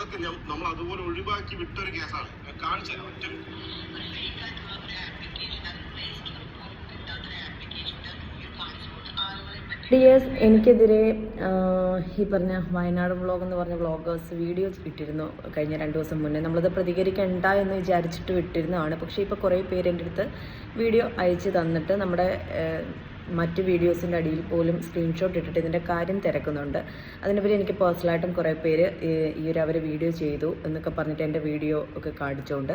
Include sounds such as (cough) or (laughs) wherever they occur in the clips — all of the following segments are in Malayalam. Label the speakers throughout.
Speaker 1: അതൊക്കെ നമ്മൾ അതുപോലെ ഒഴിവാക്കി വിട്ടൊരു കേസാണ്. ഞാൻ കാണിച്ചു തരാം ഒറ്റ.
Speaker 2: ഡിയേഴ്സ് എനിക്കെതിരെ ഈ പറഞ്ഞ വയനാട് വ്ളോഗ് എന്ന് പറഞ്ഞ വ്ളോഗേഴ്സ് വീഡിയോസ് ഇട്ടിരുന്നു കഴിഞ്ഞ രണ്ട് ദിവസം മുന്നേ. നമ്മളത് പ്രതികരിക്കണ്ട എന്ന് വിചാരിച്ചിട്ട് വിട്ടിരുന്നതാണ്. പക്ഷേ ഇപ്പോൾ കുറേ പേര് എന്റെ അടുത്ത് വീഡിയോ അയച്ച് തന്നിട്ട് നമ്മുടെ മറ്റ് വീഡിയോസിന്റെ അടിയിൽ പോലും സ്ക്രീൻഷോട്ട് ഇട്ടിട്ട് ഇതിന്റെ കാര്യം തിരക്കുന്നുണ്ട്. അതിനെപ്പറ്റി എനിക്ക് പേഴ്സണലായിട്ടും കുറേ പേര് ഈ- ഒരു അവർ വീഡിയോ ചെയ്തു എന്നൊക്കെ പറഞ്ഞിട്ട് എന്റെ വീഡിയോ ഒക്കെ കാണിച്ചുകൊണ്ട്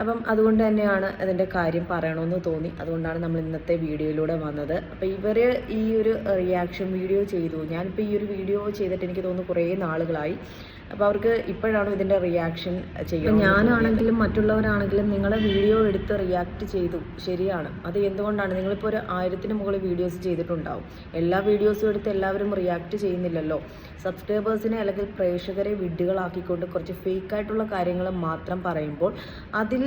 Speaker 2: അപ്പം അതുകൊണ്ട് തന്നെയാണ് അതിന്റെ കാര്യം പറയണമെന്ന് തോന്നി. അതുകൊണ്ടാണ് നമ്മൾ ഇന്നത്തെ വീഡിയോയിലൂടെ വന്നത്. അപ്പോൾ ഇവർ ഈ ഒരു റിയാക്ഷൻ വീഡിയോ ചെയ്തു. ഞാനിപ്പോൾ ഈ ഒരു വീഡിയോ ചെയ്തിട്ട് എനിക്ക് തോന്നുന്നു കുറേ നാളുകളായി. അപ്പോൾ അവർക്ക് ഇപ്പോഴാണ് ഇതിന്റെ റിയാക്ഷൻ ചെയ്യുന്നത് ഞാനാണെങ്കിലും മറ്റുള്ളവരാണെങ്കിലും നിങ്ങളെ വീഡിയോ എടുത്ത് റിയാക്ട് ചെയ്തു. ശരിയാണ്. അത് എന്തുകൊണ്ടാണ്? നിങ്ങളിപ്പോൾ ഒരു ആയിരത്തിന് മുകളിൽ വീഡിയോസ് ചെയ്തിട്ടുണ്ടാവും. എല്ലാ വീഡിയോസും എടുത്ത് എല്ലാവരും റിയാക്ട് ചെയ്യുന്നില്ലല്ലോ. സബ്സ്ക്രൈബേഴ്സിനെ അല്ലെങ്കിൽ പ്രേക്ഷകരെ വിഡ്ഢികളാക്കിക്കൊണ്ട് കുറച്ച് ഫേക്ക് ആയിട്ടുള്ള കാര്യങ്ങൾ മാത്രം പറയുമ്പോൾ അതിൽ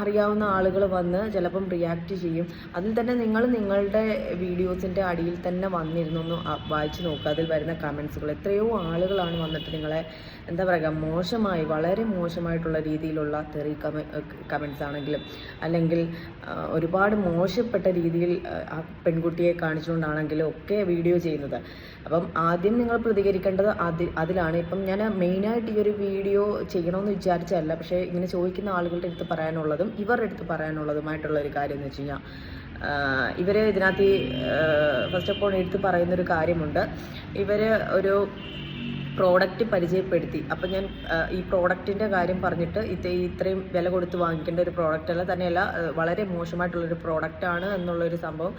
Speaker 2: അറിയാവുന്ന ആളുകൾ വന്ന് ചിലപ്പം റിയാക്ട് ചെയ്യും. അതിൽ തന്നെ നിങ്ങൾ നിങ്ങളുടെ വീഡിയോസിന്റെ അടിയിൽ തന്നെ വന്നിരുന്നു ഒന്ന് വായിച്ച് നോക്കുക അതിൽ വരുന്ന കമൻസുകൾ എത്രയോ ആളുകളാണ് വന്നിട്ട് നിങ്ങളെ എന്താ പറയുക മോശമായി വളരെ മോശമായിട്ടുള്ള രീതിയിലുള്ള തെറി കമ കമൻസ് ആണെങ്കിലും അല്ലെങ്കിൽ ഒരുപാട് മോശപ്പെട്ട രീതിയിൽ ആ, പെൺകുട്ടിയെ കാണിച്ചുകൊണ്ടാണെങ്കിലും ഒക്കെ വീഡിയോ ചെയ്യുന്നത്. അപ്പം ആദ്യം നിങ്ങൾ പ്രതികരിക്കേണ്ടത് അതിൽ അതിലാണ്. ഇപ്പം ഞാൻ മെയിനായിട്ട് ഈ ഒരു വീഡിയോ ചെയ്യണമെന്ന് വിചാരിച്ചല്ല പക്ഷേ ഇങ്ങനെ ചോദിക്കുന്ന ആളുകളുടെ അടുത്ത് പറയാനുള്ളതും ഇവരുടെ അടുത്ത് പറയാനുള്ളതുമായിട്ടുള്ള ഒരു കാര്യം എന്ന് വെച്ച് കഴിഞ്ഞാൽ ഇവർ ഇതിനകത്ത് ഫസ്റ്റ് ഓഫ് ഓൾ എടുത്ത് പറയുന്നൊരു കാര്യമുണ്ട്. ഇവർ ഒരു പ്രോഡക്റ്റ് പരിചയപ്പെടുത്തി. അപ്പം ഞാൻ ഈ പ്രോഡക്റ്റിന്റെ കാര്യം പറഞ്ഞിട്ട് ഇത് ഇത്രയും വില കൊടുത്ത് വാങ്ങിക്കേണ്ട ഒരു പ്രോഡക്റ്റ് അല്ല തന്നെയല്ല വളരെ മോശമായിട്ടുള്ളൊരു പ്രോഡക്റ്റാണ് എന്നുള്ളൊരു സംഭവം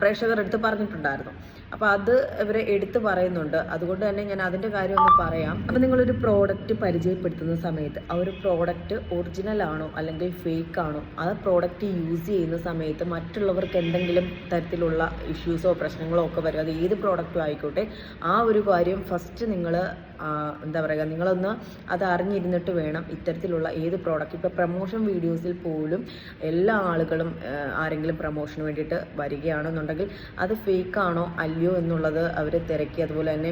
Speaker 2: പ്രേക്ഷകർ എടുത്ത് പറഞ്ഞിട്ടുണ്ടായിരുന്നു. അപ്പോൾ അത് ഇവർ എടുത്തു പറയുന്നുണ്ട്. അതുകൊണ്ട് തന്നെ ഞാൻ അതിന്റെ കാര്യം ഒന്ന് പറയാം. അപ്പൊ നിങ്ങൾ ഒരു പ്രോഡക്റ്റ് പരിചയപ്പെടുത്തുന്ന സമയത്ത് ആ ഒരു പ്രോഡക്റ്റ് ഒറിജിനൽ ആണോ അല്ലെങ്കിൽ ഫേക്ക് ആണോ ആ പ്രോഡക്റ്റ് യൂസ് ചെയ്യുന്ന സമയത്ത് മറ്റുള്ളവർക്ക് എന്തെങ്കിലും തരത്തിലുള്ള ഇഷ്യൂസോ പ്രശ്നങ്ങളോ ഒക്കെ വരും. അത് ഏത് പ്രോഡക്റ്റും ആയിക്കോട്ടെ. ആ ഒരു കാര്യം ഫസ്റ്റ് നിങ്ങൾ എന്താ പറയുക നിങ്ങളൊന്ന് അത് അറിഞ്ഞിരുന്നിട്ട് വേണം ഇത്തരത്തിലുള്ള ഏത് പ്രോഡക്റ്റ് ഇപ്പോൾ പ്രമോഷൻ വീഡിയോസിൽ പോലും എല്ലാ ആളുകളും ആരെങ്കിലും പ്രമോഷന് വേണ്ടിയിട്ട് വരികയാണെന്നുണ്ടെങ്കിൽ അത് ഫേക്ക് ആണോ അല്ലയോ എന്നുള്ളത് അവർ തിരക്കി അതുപോലെ തന്നെ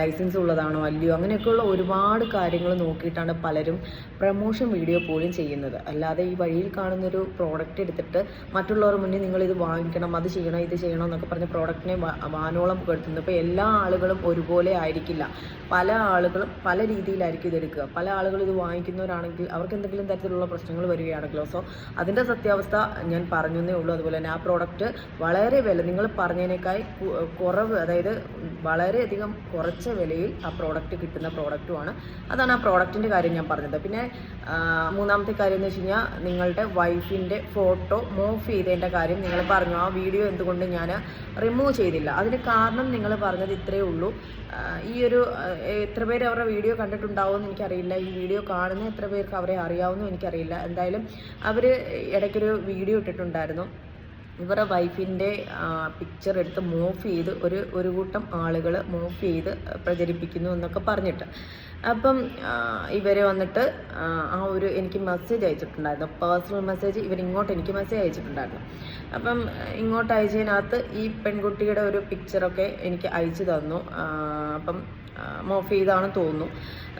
Speaker 2: ലൈസൻസ് ഉള്ളതാണോ അല്ലയോ അങ്ങനെയൊക്കെയുള്ള ഒരുപാട് കാര്യങ്ങൾ നോക്കിയിട്ടാണ് പലരും പ്രമോഷൻ വീഡിയോ പോലും ചെയ്യുന്നത്. അല്ലാതെ ഈ വഴിയിൽ കാണുന്നൊരു പ്രോഡക്റ്റ് എടുത്തിട്ട് മറ്റുള്ളവർ മുന്നിൽ നിങ്ങൾ ഇത് വാങ്ങിക്കണം അത് ചെയ്യണം ഇത് ചെയ്യണം എന്നൊക്കെ പറഞ്ഞ് പ്രോഡക്റ്റിനെ വാനോളം പുകഴ്ത്തുന്നു. ഇപ്പോൾ എല്ലാ ആളുകളും ഒരുപോലെ ആയിരിക്കില്ല. പല ആളുകളും പല രീതിയിലായിരിക്കും ഇത് എടുക്കുക പല ആളുകൾ ഇത് വാങ്ങിക്കുന്നവരാണെങ്കിൽ അവർക്ക് എന്തെങ്കിലും തരത്തിലുള്ള പ്രശ്നങ്ങൾ വരികയാണെങ്കിലോ. സോ അതിന്റെ സത്യാവസ്ഥ ഞാൻ പറഞ്ഞതേ ഉള്ളൂ. അതുപോലെ തന്നെ ആ പ്രോഡക്റ്റ് വളരെ വില നിങ്ങൾ പറഞ്ഞതിനേക്കാൾ കുറവ് അതായത് വളരെയധികം കുറച്ച വിലയിൽ ആ പ്രോഡക്റ്റ് കിട്ടുന്ന പ്രോഡക്റ്റുമാണ് അതാണ് ആ പ്രോഡക്റ്റിന്റെ കാര്യം ഞാൻ പറഞ്ഞത്. പിന്നെ മൂന്നാമത്തെ കാര്യം എന്ന് വെച്ച് കഴിഞ്ഞാൽ നിങ്ങളുടെ വൈഫിന്റെ ഫോട്ടോ മൂവ് ചെയ്തതിന്റെ കാര്യം നിങ്ങൾ പറഞ്ഞു. ആ വീഡിയോ എന്തുകൊണ്ട് ഞാൻ റിമൂവ് ചെയ്തില്ല? അതിന് കാരണം നിങ്ങൾ പറഞ്ഞത് ഇത്രയേ ഉള്ളൂ. ഈ ഒരു എത്ര പേര് അവരുടെ വീഡിയോ കണ്ടിട്ടുണ്ടാവുമെന്ന് എനിക്കറിയില്ല. ഈ വീഡിയോ കാണുന്ന എത്ര പേർക്ക് അവരെ അറിയാവുമെന്നും എനിക്കറിയില്ല. എന്തായാലും അവർ ഇടയ്ക്കൊരു വീഡിയോ ഇട്ടിട്ടുണ്ടായിരുന്നു. ഇവരുടെ വൈഫിന്റെ പിക്ചർ എടുത്ത് മൂവ് ചെയ്ത് ഒരു ഒരു കൂട്ടം ആളുകൾ മൂവ് ചെയ്ത് പ്രചരിപ്പിക്കുന്നു എന്നൊക്കെ പറഞ്ഞിട്ട്. അപ്പം ഇവർ വന്നിട്ട് ആ, ഒരു എനിക്ക് മെസ്സേജ് അയച്ചിട്ടുണ്ടായിരുന്നു. പേഴ്സണൽ മെസ്സേജ് ഇവർ ഇങ്ങോട്ട് എനിക്ക് മെസ്സേജ് അയച്ചിട്ടുണ്ടായിരുന്നു. അപ്പം ഇങ്ങോട്ട് അയച്ചതിനകത്ത് ഈ പെൺകുട്ടിയുടെ ഒരു പിക്ചറൊക്കെ എനിക്ക് അയച്ചു തന്നു. അപ്പം മോഫ് ചെയ്താണ് തോന്നുന്നു.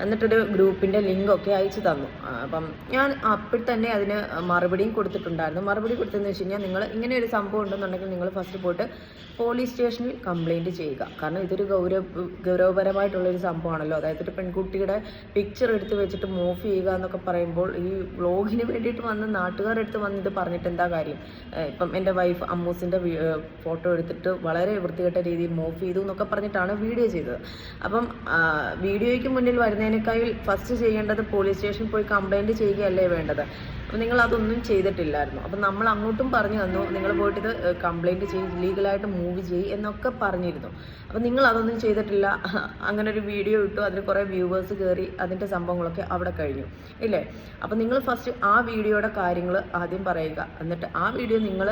Speaker 2: എന്നിട്ടൊരു ഗ്രൂപ്പിന്റെ ലിങ്കൊക്കെ അയച്ചു തന്നു. അപ്പം ഞാൻ അപ്പോൾ തന്നെ അതിന് മറുപടിയും കൊടുത്തിട്ടുണ്ടായിരുന്നു. മറുപടി കൊടുത്തതെന്ന് വെച്ച് കഴിഞ്ഞാൽ നിങ്ങൾ ഇങ്ങനെ ഒരു സംഭവം ഉണ്ടെന്നുണ്ടെങ്കിൽ നിങ്ങൾ ഫസ്റ്റ് പോയിട്ട് പോലീസ് സ്റ്റേഷനിൽ കംപ്ലയിന്റ് ചെയ്യുക. കാരണം ഇതൊരു ഗൗരവ ഗൗരവപരമായിട്ടുള്ളൊരു സംഭവമാണല്ലോ. അതായത് ഒരു പെൺകുട്ടിയുടെ പിക്ചർ എടുത്ത് വെച്ചിട്ട് മൂവ് ചെയ്യുക എന്നൊക്കെ പറയുമ്പോൾ ഈ വ്ളോഗിന് വേണ്ടിയിട്ട് വന്ന് നാട്ടുകാരെടുത്ത് വന്ന് ഇത് പറഞ്ഞിട്ട് എന്താ കാര്യം? ഇപ്പം എന്റെ വൈഫ് അമ്മൂസിന്റെ ഫോട്ടോ എടുത്തിട്ട് വളരെ വൃത്തികെട്ട രീതിയിൽ മൂവ് ചെയ്തു എന്നൊക്കെ പറഞ്ഞിട്ടാണ് വീഡിയോ ചെയ്തത്. അപ്പം വീഡിയോയ്ക്ക് മുന്നിൽ വരുന്നതിനേക്കാൾ ഫസ്റ്റ് ചെയ്യേണ്ടത് പോലീസ് സ്റ്റേഷനിൽ പോയി കംപ്ലയിന്റ് ചെയ്യുകയല്ലേ വേണ്ടത്? അപ്പം നിങ്ങൾ അതൊന്നും ചെയ്തിട്ടില്ലായിരുന്നു. അപ്പം നമ്മൾ അങ്ങോട്ടും പറഞ്ഞു തന്നു. നിങ്ങൾ പോയിട്ട് ഇത് കംപ്ലൈന്റ് ചെയ്ത് ലീഗലായിട്ട് മൂവ് ചെയ്യ് എന്നൊക്കെ പറഞ്ഞിരുന്നു. അപ്പോൾ നിങ്ങൾ അതൊന്നും ചെയ്തിട്ടില്ല. (laughs) അങ്ങനെ ഒരു വീഡിയോ ഇട്ടു അതിൽ കുറേ വ്യൂവേഴ്സ് കയറി അതിന്റെ സംഭവങ്ങളൊക്കെ അവിടെ കഴിഞ്ഞു. ഇല്ലേ? അപ്പോൾ നിങ്ങൾ ഫസ്റ്റ് ആ വീഡിയോയുടെ കാര്യങ്ങൾ ആദ്യം പറയുക. എന്നിട്ട് ആ വീഡിയോ നിങ്ങൾ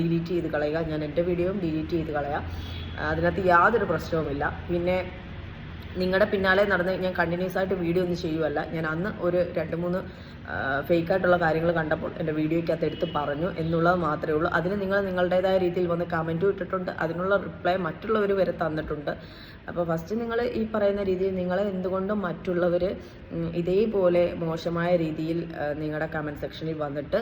Speaker 2: ഡിലീറ്റ് ചെയ്ത് കളയുക. ഞാൻ എന്റെ വീഡിയോയും ഡിലീറ്റ് ചെയ്ത് കളയാം. അതിനകത്ത് യാതൊരു പ്രശ്നവുമില്ല. പിന്നെ നിങ്ങളുടെ പിന്നാലെ നടന്ന് ഞാൻ കണ്ടിന്യൂസ് ആയിട്ട് വീഡിയോ ഒന്നും ചെയ്യുമല്ല ഞാൻ അന്ന് ഒരു രണ്ട് മൂന്ന് ഫേക്ക് ആയിട്ടുള്ള കാര്യങ്ങൾ കണ്ടപ്പോൾ എന്റെ വീഡിയോയ്ക്കകത്ത് എടുത്ത് പറഞ്ഞു എന്നുള്ളത് മാത്രമേ ഉള്ളൂ. അതിന് നിങ്ങൾ നിങ്ങളുടേതായ രീതിയിൽ വന്ന് കമന്റും ഇട്ടിട്ടുണ്ട്. അതിനുള്ള റിപ്ലൈ മറ്റുള്ളവർ വരെ തന്നിട്ടുണ്ട്. അപ്പോൾ ഫസ്റ്റ് നിങ്ങൾ ഈ പറയുന്ന രീതിയിൽ നിങ്ങൾ എന്തുകൊണ്ടും മറ്റുള്ളവർ ഇതേപോലെ മോശമായ രീതിയിൽ നിങ്ങളുടെ കമന്റ് സെക്ഷനിൽ വന്നിട്ട്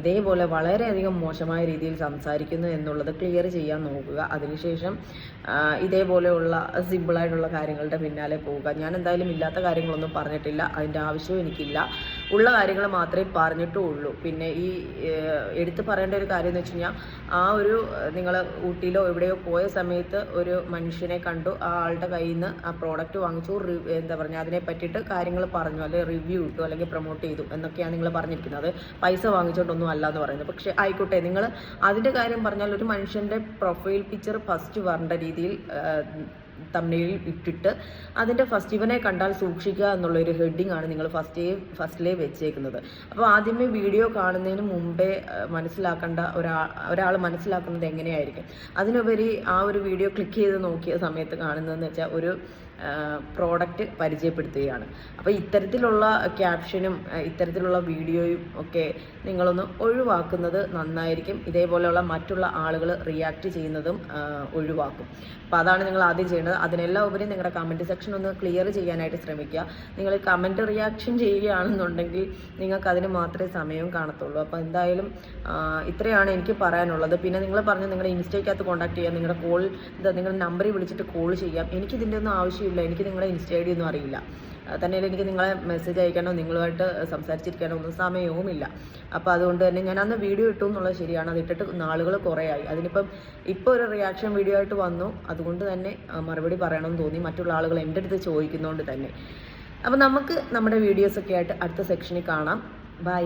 Speaker 2: ഇതേപോലെ വളരെയധികം മോശമായ രീതിയിൽ സംസാരിക്കുന്നു എന്നുള്ളത് ക്ലിയർ ചെയ്യാൻ നോക്കുക. അതിനുശേഷം ഇതേപോലെയുള്ള സിമ്പിളായിട്ടുള്ള കാര്യങ്ങളുടെ പിന്നാലെ പോവുക. ഞാൻ എന്തായാലും ഇല്ലാത്ത കാര്യങ്ങളൊന്നും പറഞ്ഞിട്ടില്ല. അതിന്റെ ആവശ്യവും എനിക്കില്ല. ഉള്ള കാര്യങ്ങൾ മാത്രമേ പറഞ്ഞിട്ടുള്ളൂ. പിന്നെ ഈ എടുത്തു പറയേണ്ട ഒരു കാര്യം എന്ന് വെച്ച് കഴിഞ്ഞാൽ ആ ഒരു നിങ്ങൾ ഊട്ടിയിലോ എവിടെയോ പോയ സമയത്ത് ഒരു മനുഷ്യനെ കണ്ടു. ആ ആളുടെ കയ്യിൽ നിന്ന് ആ പ്രോഡക്റ്റ് വാങ്ങിച്ചു. എന്താ പറയുക അതിനെ പറ്റിയിട്ട് കാര്യങ്ങൾ പറഞ്ഞു. അല്ലെങ്കിൽ റിവ്യൂ ഇട്ടു അല്ലെങ്കിൽ പ്രൊമോട്ട് ചെയ്തു എന്നൊക്കെയാണ് നിങ്ങൾ പറഞ്ഞിരിക്കുന്നത്. പൈസ വാങ്ങിച്ചുകൊണ്ടൊന്നും അല്ല എന്ന് പറയുന്നത്. പക്ഷേ ആയിക്കോട്ടെ നിങ്ങൾ അതിന്റെ കാര്യം പറഞ്ഞാൽ ഒരു മനുഷ്യന്റെ പ്രൊഫൈൽ പിക്ചർ ഫസ്റ്റ് വരേണ്ട രീതിയിൽ തമ്മിൽ ഇട്ടിട്ട് അതിന്റെ ഫസ്റ്റ് ഇവനെ കണ്ടാൽ സൂക്ഷിക്കുക എന്നുള്ളൊരു ഹെഡിങ് ആണ് നിങ്ങൾ ഫസ്റ്റ് ഫസ്റ്റിലേ വെച്ചേക്കുന്നത്. അപ്പോൾ ആദ്യമേ വീഡിയോ കാണുന്നതിന് മുമ്പേ മനസ്സിലാക്കേണ്ട ഒരാ ഒരാൾ മനസ്സിലാക്കുന്നത് എങ്ങനെയായിരിക്കും? അതിനുപരി ആ ഒരു വീഡിയോ ക്ലിക്ക് ചെയ്ത് നോക്കിയ സമയത്ത് കാണുന്നതെന്ന് വെച്ചാൽ ഒരു പ്രോഡക്റ്റ് പരിചയപ്പെടുത്തുകയാണ്. അപ്പോൾ ഇത്തരത്തിലുള്ള ക്യാപ്ഷനും ഇത്തരത്തിലുള്ള വീഡിയോയും ഒക്കെ നിങ്ങളൊന്ന് ഒഴിവാക്കുന്നത് നന്നായിരിക്കും. ഇതേപോലെയുള്ള മറ്റുള്ള ആളുകൾ റിയാക്ട് ചെയ്യുന്നതും ഒഴിവാക്കും. അപ്പോൾ അതാണ് നിങ്ങൾ ആദ്യം ചെയ്യേണ്ടത്. അതിനെല്ലാം ഉപരി നിങ്ങളുടെ കമന്റ് സെക്ഷൻ ഒന്ന് ക്ലിയർ ചെയ്യാനായിട്ട് ശ്രമിക്കുക. നിങ്ങൾ കമന്റ് റിയാക്ഷൻ ചെയ്യുകയാണെന്നുണ്ടെങ്കിൽ നിങ്ങൾക്ക് അതിന് മാത്രമേ സമയവും കാണത്തുള്ളൂ. അപ്പോൾ എന്തായാലും ഇത്രയാണ് എനിക്ക് പറയാനുള്ളത്. പിന്നെ നിങ്ങൾ പറഞ്ഞ് നിങ്ങളുടെ ഇൻസ്റ്റയ്ക്കകത്ത് കോൺടാക്ട് ചെയ്യാം. നിങ്ങളുടെ കോൾ നിങ്ങളുടെ നമ്പറിൽ വിളിച്ചിട്ട് കോൾ ചെയ്യാം. എനിക്കിതിന്റെ ഒന്നും ഒന്നും ആവശ്യമില്ല എനിക്ക് നിങ്ങളുടെ ഇൻസ്റ്റ ഐ ഡി ഒന്നും അറിയില്ല. തന്നെയല്ല എനിക്ക് നിങ്ങളെ മെസ്സേജ് അയക്കാനോ നിങ്ങളുമായിട്ട് സംസാരിച്ചിരിക്കാനോ ഒന്നും സമയവുമില്ല അപ്പോൾ അതുകൊണ്ട് തന്നെ ഞാൻ അന്ന് വീഡിയോ ഇട്ടു എന്നുള്ളത് ശരിയാണ്. അത് ഇട്ടിട്ട് നാളുകൾ കുറേ ആയി അതിനിപ്പം ഇപ്പോൾ ഒരു റിയാക്ഷൻ വീഡിയോ ആയിട്ട് വന്നു. അതുകൊണ്ട് തന്നെ മറുപടി പറയണമെന്ന് തോന്നി. മറ്റുള്ള ആളുകൾ എന്റെ അടുത്ത് ചോദിക്കുന്നതുകൊണ്ട് തന്നെ. അപ്പോൾ നമുക്ക് നമ്മുടെ വീഡിയോസൊക്കെ ആയിട്ട് അടുത്ത സെക്ഷനിൽ കാണാം. ബൈ